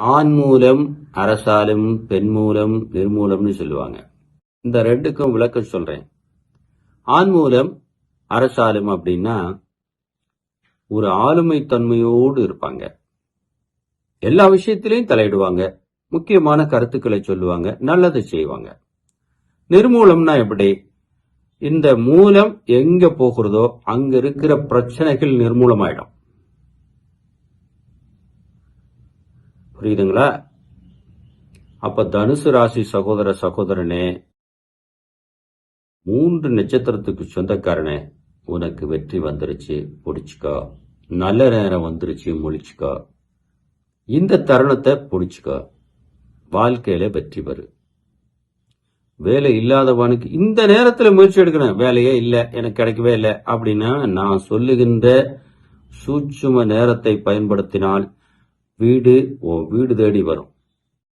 ஆண் மூலம் அரசாலும் பெண் மூலம் நிர்மூலம்னு சொல்லுவாங்க. இந்த ரெண்டுக்கும் விளக்கம் சொல்றேன். ஆண் மூலம் அரசாலும் அப்படின்னா ஒரு ஆளுமை தன்மையோடு இருப்பாங்க. எல்லா விஷயத்திலையும் தலையிடுவாங்க. முக்கியமான கருத்துக்களை சொல்லுவாங்க. நல்லதை செய்வாங்க. நிர்மூலம்னா எப்படி? இந்த மூலம் எங்க போகிறதோ அங்க இருக்கிற பிரச்சனைகள் நிர்மூலமாயிடும். புரியுதுங்களா? அப்ப தனுசு ராசி சகோதர சகோதரனே மூன்று நட்சத்திரத்துக்கு சொந்தக்காரனே உனக்கு வெற்றி வந்துருச்சு பிடிச்சுக்கோ. நல்ல நேரம் வந்துருச்சு முழிச்சுக்கோ. இந்த தருணத்தை பிடிச்சிக்கோ. வாழ்க்கையில வெற்றி பெறு வேலை இல்லாதவனுக்கு இந்த நேரத்துல முயற்சி எடுக்கணும். வேலையே இல்லை எனக்கு கிடைக்கவே இல்லை. அப்படின்னா நான் சொல்லுகின்ற சூட்சும நேரத்தை பயன்படுத்தினால் வீடு உன் வீடு தேடி வரும்.